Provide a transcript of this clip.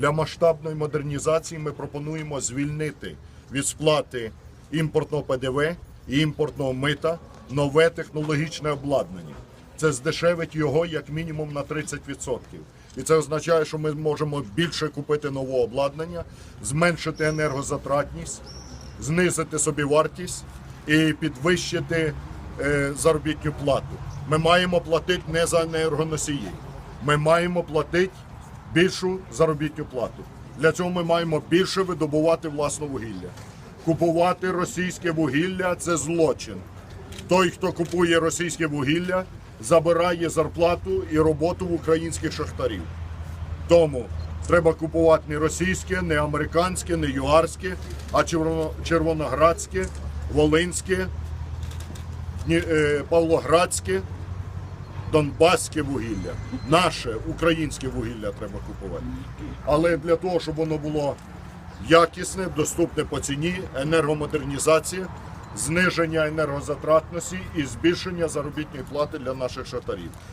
Для масштабної модернізації ми пропонуємо звільнити від сплати імпортного ПДВ і імпортного мита нове технологічне обладнання. Це здешевить його як мінімум на 30%. І це означає, що ми можемо більше купити нового обладнання, зменшити енергозатратність, знизити собі вартість і підвищити е, заробітну плату. Ми маємо платити не за енергоносії. Ми маємо платити більшу заробітну плату. Для цього ми маємо більше видобувати власне вугілля. Купувати російське вугілля це злочин. Той, хто купує російське вугілля, забирає зарплату і роботу в українських шахтарів. Тому треба купувати не російське, не американське, не юарське, а червоно- червоноградське, волинське, е, павлоградське, донбаське вугілля. Наше українське вугілля треба купувати. Але для того, щоб воно було якісне, доступне по ціні, енергомодернізація, зниження енергозатратності і збільшення заробітної плати для наших шахтарів.